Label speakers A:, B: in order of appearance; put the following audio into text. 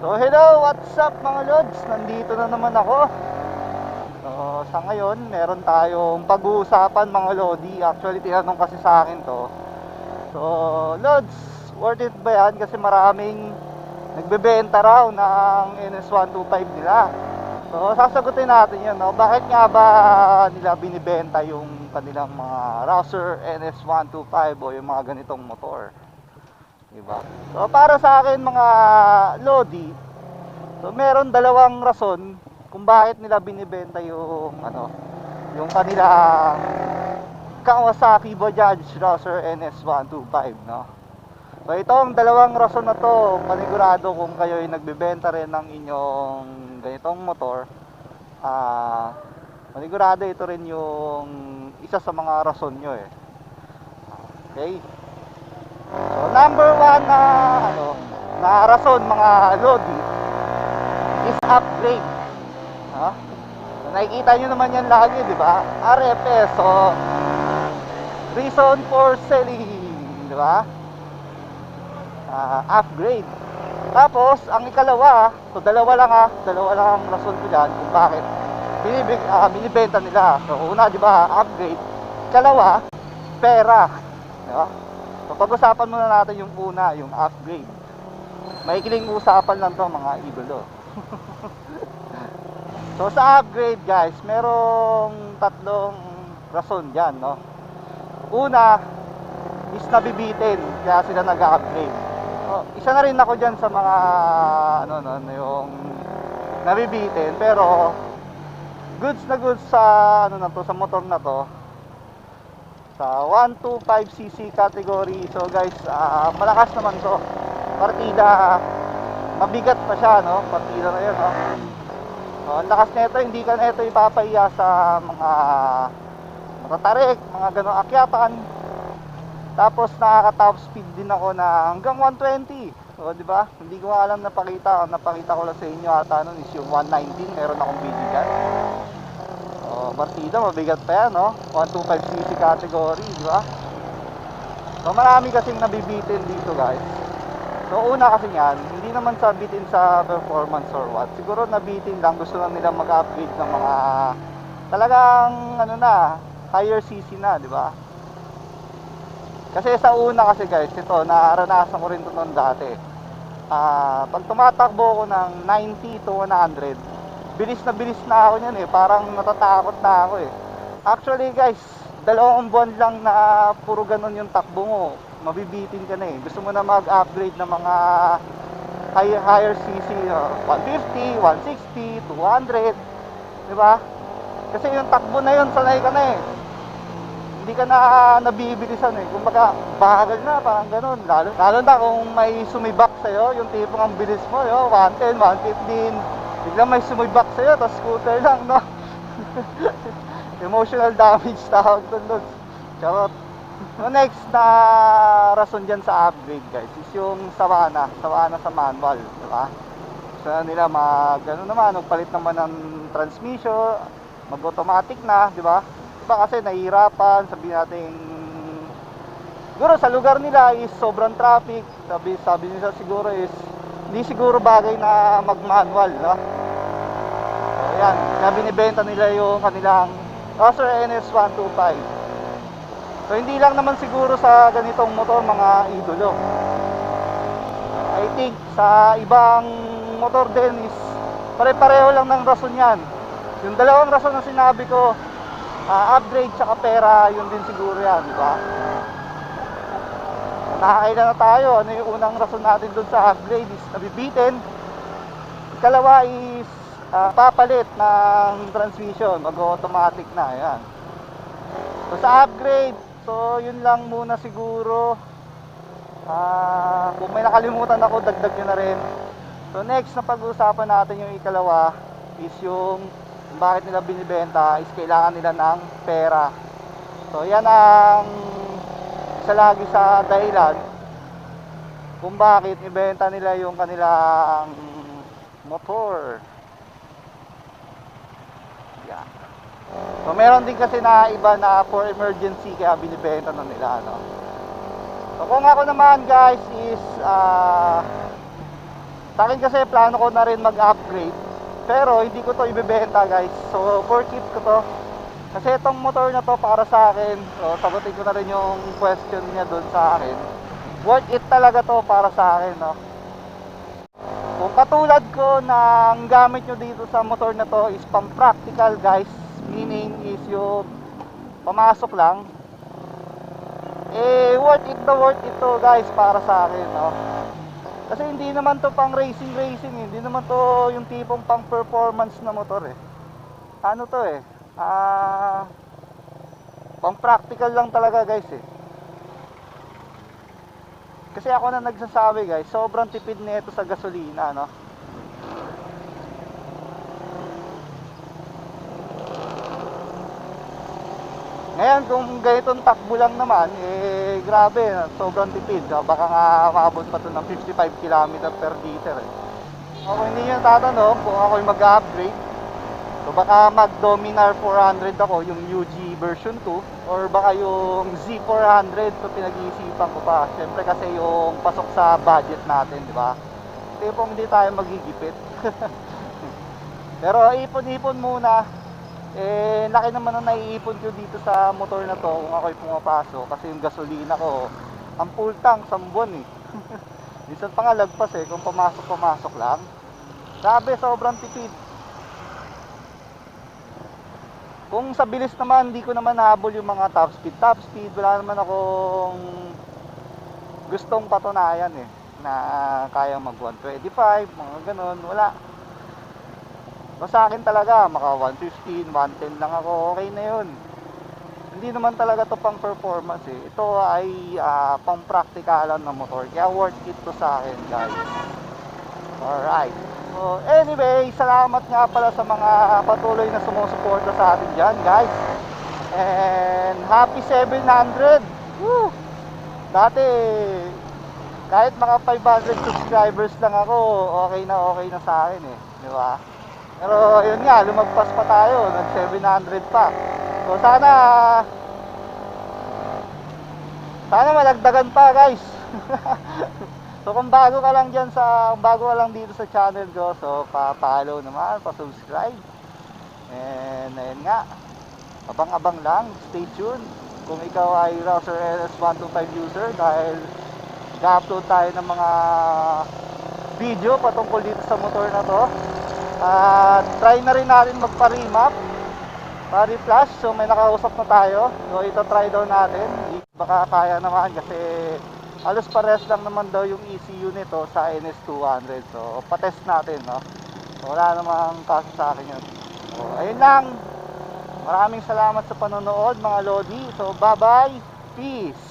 A: So hello, what's up mga lods? Nandito na naman ako. So sa ngayon, meron tayong pag-uusapan mga lodi. Actually, tinanong kasi sa akin to. So, lods, worth it ba yan? Kasi maraming nagbebenta raw ng NS125 nila. So, sasagutin natin yun, no? Bakit nga ba nila binibenta yung kanilang mga Rouser NS125 o yung mga ganitong motor? Diba? So, para sa akin mga Lodi, so meron dalawang rason kung bakit nila binibenta yung ano, yung kanilang Kawasaki Bajaj Rouser NS125, no? So itong dalawang rason na to, panigurado kung kayo ay nagbebenta rin ng inyong ganitong motor, ah, panigurado ito rin yung isa sa mga rason nyo eh. Okay? Number one na ano, na rason mga Lodi is upgrade. Ha? Nakikita nyo naman yan lagi, di ba? RFS. So, reason for selling, di ba? Ah, upgrade. Tapos, ang ikalawa, so dalawa lang ha, dalawa lang ang rason ko dyan kung bakit binibig, ah, binibenta nila. So, una, di ba, upgrade. Ikalawa, pera. Di ba? So, pag-usapan muna natin yung una, yung upgrade. Maikiling usapan lang to mga idolo. so, sa upgrade guys, merong tatlong rason dyan, no? Una, is nabibitin, kaya sila nag-upgrade. So, isa na rin ako dyan sa mga, ano, no, yung nabibitin, pero goods na goods sa, ano na to, sa motor na to, sa 125cc category. So guys, ah, malakas naman to. Partida mabigat pa siya, no? Partida na 'yan, no? So, ang lakas nito, hindi ka nito ipapahiya sa mga matatarik, mga ganong akyatan. Tapos nakaka-top speed din ako na hanggang 120. So, di ba? Hindi ko alam napakita. Napakita ko lang sa inyo ata nun is yung 119. Meron akong video dyan. Oh, partida, mabigat pa yan, no? 125cc category, di ba? So, marami kasing nabibitin dito, guys. So, una kasi yan, hindi naman sa bitin sa performance or what. Siguro nabitin lang, gusto lang nila mag-upgrade ng mga talagang, ano na, higher cc na, di ba? Kasi sa una kasi guys, ito, naranasan ko rin ito noon dati. Ah, pag tumatakbo ko ng 90 to 100, bilis na bilis na ako niyan eh. Parang natatakot na ako eh. Actually guys, dalawang buwan lang na puro ganun yung takbo mo. Mabibitin ka na eh. Gusto mo na mag-upgrade ng mga high, higher CC, uh, 150, 160, 200. Di ba? Kasi yung takbo na yun, sanay ka na eh. Hindi ka na nabibilisan eh. Kumbaga, bagal na, parang ganun. Lalo, lalo na kung may sumibak sa'yo, yung tipong ang bilis mo, yo, 110, 115, biglang may sumibak sa'yo, tapos scooter lang, no? Emotional damage tawag doon, Lods. Charot. So next na rason dyan sa upgrade guys is yung sawana, sawana sa manual, di ba? Gusto na nila mag, ano naman, magpalit naman ng transmission, mag-automatic na, di ba? Iba kasi nahihirapan, sabi natin, siguro sa lugar nila is sobrang traffic, sabi, sabi nila siguro is, hindi siguro bagay na mag-manual, no? So, yan, kaya binibenta nila yung kanilang Roser NS125. So hindi lang naman siguro sa ganitong motor mga idolo. I think sa ibang motor din is pare-pareho lang ng rason yan. Yung dalawang rason na sinabi ko, ah, upgrade tsaka pera, yun din siguro yan, di ba? Nakakailan na tayo, ano yung unang rason natin dun sa upgrade is nabibitin. Ikalawa is ah, papalit ng transmission, mag-automatic na, yan. So sa upgrade, so yun lang muna siguro. Ah, kung may nakalimutan ako, dagdag nyo na rin. So next na pag-uusapan natin yung ikalawa is yung bakit nila binibenta is kailangan nila ng pera. So yan ang isa lagi sa dahilan kung bakit ibenta nila yung kanilang motor. Yan. So meron din kasi na iba na for emergency kaya binibenta na nila ano. So kung ako naman guys is ah Sa akin kasi plano ko na rin mag-upgrade. Pero hindi ko to ibebenta guys. So for keep ko to. Kasi itong motor na to para sa akin. So sagutin ko na rin yung question niya doon sa akin. Worth it talaga to para sa akin. No? Kung katulad ko na ang gamit nyo dito sa motor na to is pang practical guys. Meaning is yung pamasok lang. Eh worth it na worth it to guys para sa akin. No? Kasi hindi naman to pang racing racing, eh. hindi naman to yung tipong pang performance na motor eh. Ano to eh? Ah pang practical lang talaga guys eh. Kasi ako na nagsasabi guys, sobrang tipid nito sa gasolina, no? Ngayon, kung ganitong takbo lang naman, eh, grabe, sobrang tipid. Ah, Baka nga maabot pa to ng 55 km per liter. Eh. Ako hindi nyo tatanong kung ako'y mag-upgrade. So baka mag-Dominar 400 ako, yung UG version 2, or baka yung Z400, so pinag-iisipan ko pa. Siyempre kasi yung pasok sa budget natin, di ba? Tipong hindi tayo magigipit. Pero ipon-ipon muna, eh, laki naman ang naiipon ko dito sa motor na to kung ako'y pumapasok kasi yung gasolina ko, ang full tank, buwan eh. Minsan pa nga lagpas eh, kung pumasok-pumasok lang. Grabe, sobrang tipid. Kung sa bilis naman, hindi ko naman habol yung mga top speed. Top speed, wala naman akong gustong patunayan eh. Na kaya mag 125, mga ganun, wala. Sa akin talaga, maka 115, 110 lang ako, okay na yun. Hindi naman talaga to pang performance eh. Ito ay ah, pang praktikalan na motor. Kaya worth it to sa akin guys. Alright. Anyway, salamat nga pala sa mga patuloy na sumusuporta sa atin dyan guys. And happy 700! Woo! Dati, kahit mga 500 subscribers lang ako, okay na okay na sa akin eh. Di ba? Pero yun nga, lumagpas pa tayo, nag 700 pa. So sana sana malagdagan pa guys. so kung bago ka lang diyan sa bago ka lang dito sa channel ko, so pa-follow naman, pa-subscribe. And ayun nga. Abang-abang lang, stay tuned. Kung ikaw ay Rouser LS125 user dahil ga-upload tayo ng mga video patungkol dito sa motor na to. At try na rin natin magpa-remap pa-reflash so may nakausap na tayo so ito try daw natin baka kaya naman kasi halos pares lang naman daw yung ECU nito sa NS200 so patest natin no? So, wala namang kaso sa akin yun. So ayun lang. Maraming salamat sa panonood mga Lodi. So bye bye peace